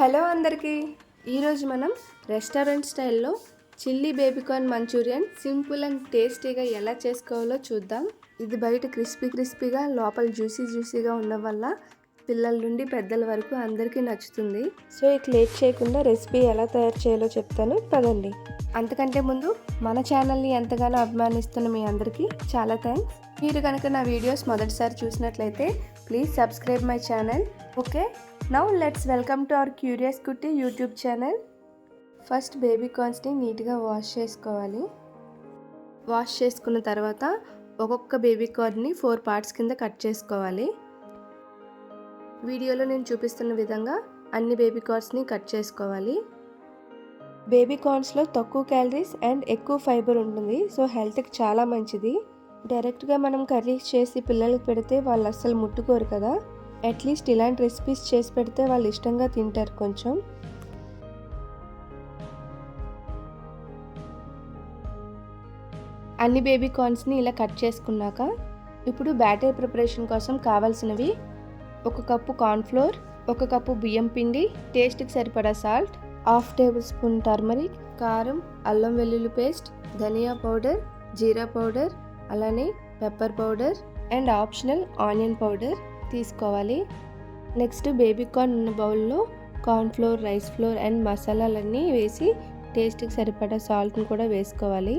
Hello అందరికీ. ఈరోజు మనం రెస్టారెంట్ స్టైల్లో chilli baby corn manchurian simple and టేస్టీగా ఎలా చేసుకోవాలో చూద్దాం. ఇది బయట క్రిస్పీ క్రిస్పీగా లోపల జ్యూసీ జ్యూసీగా ఉండడం వల్ల పిల్లల నుండి పెద్దల వరకు అందరికీ నచ్చుతుంది. సో ఇక లేట్ చేయకుండా రెసిపీ ఎలా తయారు చేయాలో చెప్తాను. పదండి. అంతకంటే ముందు మన ఛానల్ని ఎంతగానో అభిమానిస్తున్న మీ అందరికీ చాలా థ్యాంక్స్ మీరు కనుక నా వీడియోస్ మొదటిసారి చూసినట్లయితే please subscribe my channel okay now let's welcome to our curious Kutty YouTube channel first baby కార్న్స్ని నీట్గా వాష్ చేసుకోవాలి. వాష్ చేసుకున్న తర్వాత ఒక్కొక్క బేబీ కార్న్ని ఫోర్ పార్ట్స్ కింద కట్ చేసుకోవాలి. వీడియోలో నేను చూపిస్తున్న విధంగా అన్ని బేబీ కార్న్స్ని కట్ చేసుకోవాలి. బేబీ కార్న్స్లో తక్కువ క్యాలరీస్ అండ్ ఎక్కువ ఫైబర్ ఉంటుంది. సో హెల్త్కి చాలా మంచిది. డైరెక్ట్గా మనం కర్రీస్ చేసి పిల్లలకి పెడితే వాళ్ళు అస్సలు ముట్టుకోరు కదా. అట్లీస్ట్ ఇలాంటి రెసిపీస్ చేసి పెడితే వాళ్ళు ఇష్టంగా తింటారు కొంచెం. అన్ని బేబీ కార్న్స్ని ఇలా కట్ చేసుకున్నాక ఇప్పుడు బ్యాటర్ ప్రిపరేషన్ కోసం కావాల్సినవి ఒక కప్పు కార్న్ఫ్లోర్ ఒక కప్పు బియ్యం పిండి టేస్ట్కి సరిపడా salt half tablespoon turmeric కారం అల్లం వెల్లుల్లి పేస్ట్ ధనియా పౌడర్ జీరా పౌడర్ అలానే pepper powder and optional onion powder తీసుకోవాలి. నెక్స్ట్ బేబీ కార్న్ ఉన్న బౌల్లో corn flour rice flour and మసాలాలన్నీ వేసి టేస్ట్కి సరిపడా సాల్ట్ని కూడా వేసుకోవాలి.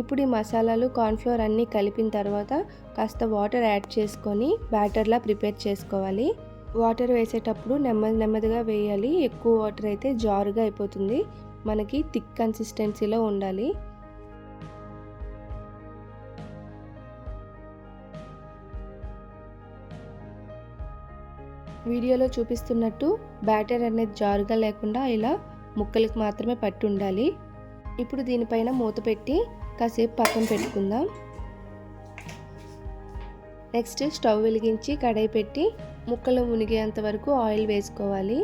ఇప్పుడు ఈ మసాలాలు కార్న్ఫ్లోర్ అన్నీ కలిపిన తర్వాత కాస్త వాటర్ యాడ్ చేసుకొని బ్యాటర్లా ప్రిపేర్ చేసుకోవాలి. వాటర్ వేసేటప్పుడు నెమ్మది నెమ్మదిగా వేయాలి. ఎక్కువ వాటర్ అయితే జారుగా అయిపోతుంది. మనకి థిక్ కన్సిస్టెన్సీలో ఉండాలి. వీడియోలో చూపిస్తున్నట్టు బ్యాటర్ అనేది జారుగా లేకుండా ఇలా ముక్కలకు మాత్రమే పట్టి ఉండాలి ఇప్పుడు దీనిపైన మూత పెట్టి కాసేపు పక్కన పెట్టుకుందాం. నెక్స్ట్ స్టవ్ వెలిగించి కడాయి పెట్టి ముక్కలు మునిగేంత వరకు ఆయిల్ వేసుకోవాలి.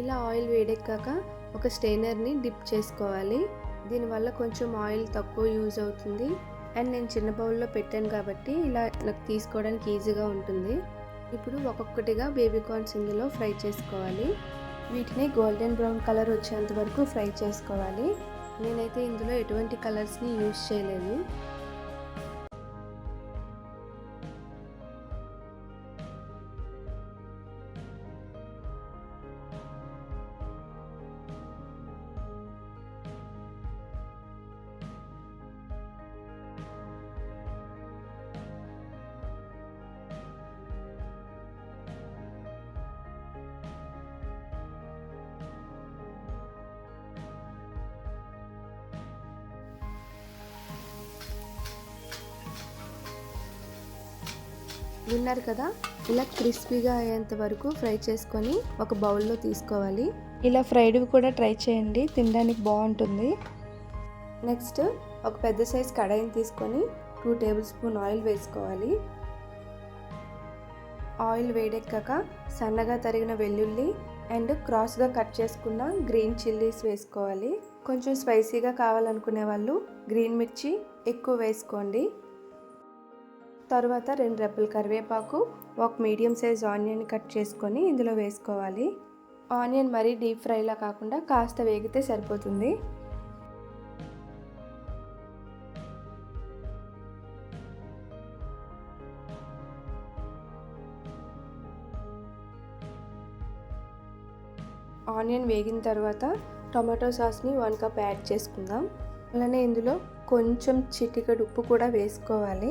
ఇలా ఆయిల్ వేడెక్కాక ఒక స్టెయినర్ని డిప్ చేసుకోవాలి. దీనివల్ల కొంచెం ఆయిల్ తక్కువ యూజ్ అవుతుంది. అండ్ నేను చిన్న బౌల్లో పెట్టాను కాబట్టి ఇలా నాకు తీసుకోవడానికి ఈజీగా ఉంటుంది. ఇప్పుడు ఒక్కొక్కటిగా బేబీ కార్న్స్ ఇందులో ఫ్రై చేసుకోవాలి. వీటిని గోల్డెన్ బ్రౌన్ కలర్ వచ్చేంత వరకు ఫ్రై చేసుకోవాలి. నేనైతే ఇందులో ఎటువంటి కలర్స్ని యూజ్ చేయలేదు విన్నారు కదా? ఇలా క్రిస్పీగా అయ్యేంత వరకు ఫ్రై చేసుకొని ఒక బౌల్లో తీసుకోవాలి. ఇలా ఫ్రైడ్వి కూడా ట్రై చేయండి తినడానికి బాగుంటుంది. నెక్స్ట్ ఒక పెద్ద సైజ్ కడాయిని తీసుకొని టూ టేబుల్ స్పూన్ ఆయిల్ వేసుకోవాలి. ఆయిల్ వేడెక్కాక సన్నగా తరిగిన వెల్లుల్లి అండ్ క్రాస్గా కట్ చేసుకున్న గ్రీన్ చిల్లీస్ వేసుకోవాలి. కొంచెం స్పైసీగా కావాలనుకునే వాళ్ళు గ్రీన్ మిర్చి ఎక్కువ వేసుకోండి. తర్వాత రెండు రెబ్బల కరివేపాకు ఒక మీడియం సైజ్ ఆనియన్ కట్ చేసుకొని ఇందులో వేసుకోవాలి. ఆనియన్ మరీ డీప్ ఫ్రైలా కాకుండా కాస్త వేగితే సరిపోతుంది. ఆనియన్ వేగిన తర్వాత టొమాటో సాస్ని వన్ కప్ యాడ్ చేసుకుందాం. అలానే ఇందులో కొంచెం చిటికడు ఉప్పు కూడా వేసుకోవాలి.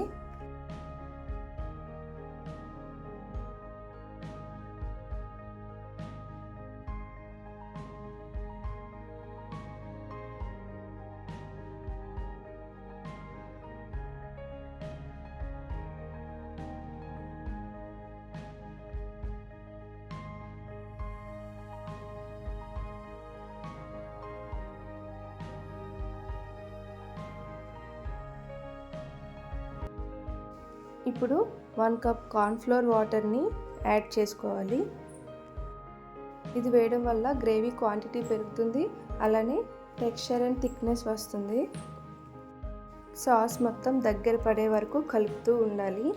ఇప్పుడు వన్ కప్ కార్న్ఫ్లోర్ వాటర్ని యాడ్ చేసుకోవాలి. ఇది వేయడం వల్ల గ్రేవీ క్వాంటిటీ పెరుగుతుంది అలానే టెక్స్చర్ అండ్ థిక్నెస్ వస్తుంది. సాస్ మొత్తం దగ్గర పడే వరకు కలుపుతూ ఉండాలి.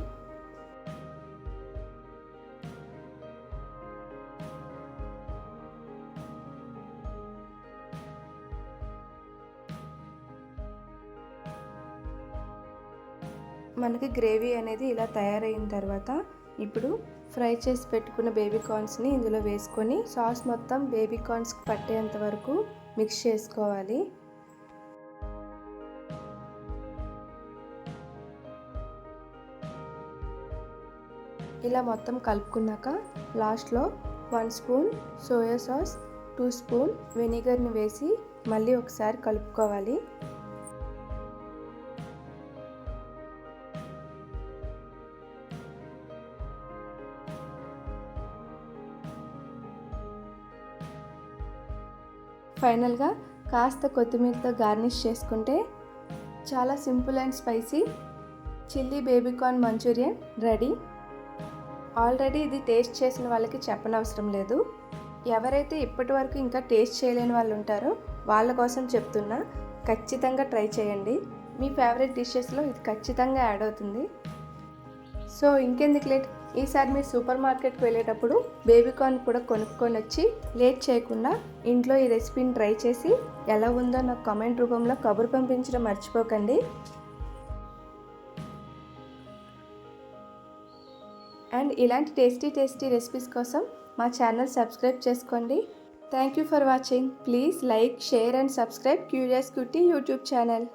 మనకి గ్రేవీ అనేది ఇలా తయారైన తర్వాత ఇప్పుడు ఫ్రై చేసి పెట్టుకున్న బేబీ కార్న్స్ని ఇందులో వేసుకొని సాస్ మొత్తం బేబీ కార్న్స్కి పట్టేంత వరకు మిక్స్ చేసుకోవాలి. ఇలా మొత్తం కలుపుకున్నాక లాస్ట్లో one spoon soya sauce two spoon వెనిగర్ని వేసి మళ్ళీ ఒకసారి కలుపుకోవాలి. ఫైనల్గా కాస్త కొత్తిమీరతో గార్నిష్ చేసుకుంటే చాలా simple and spicy chilli baby corn manchurian ready. Already ఇది టేస్ట్ చేసిన వాళ్ళకి చెప్పనవసరం లేదు. ఎవరైతే ఇప్పటి వరకు ఇంకా టేస్ట్ చేయలేని వాళ్ళు ఉంటారో వాళ్ళ కోసం చెప్తున్నా ఖచ్చితంగా ట్రై చేయండి. మీ ఫేవరెట్ డిషెస్లో ఇది ఖచ్చితంగా యాడ్ అవుతుంది. సో ఇంకెందుకు లేట్? ఈసారి మీరు సూపర్ మార్కెట్కి వెళ్ళేటప్పుడు బేబీకార్న్ కూడా కొనుక్కొని వచ్చి లేట్ చేయకుండా ఇంట్లో ఈ రెసిపీని ట్రై చేసి ఎలా ఉందో నాకు కామెంట్ రూపంలో కబురు పంపించడం మర్చిపోకండి. అండ్ ఇలాంటి టేస్టీ టేస్టీ రెసిపీస్ కోసం మా ఛానల్ సబ్స్క్రైబ్ చేసుకోండి. Thank you for watching. Please like share and subscribe curious cutie YouTube channel.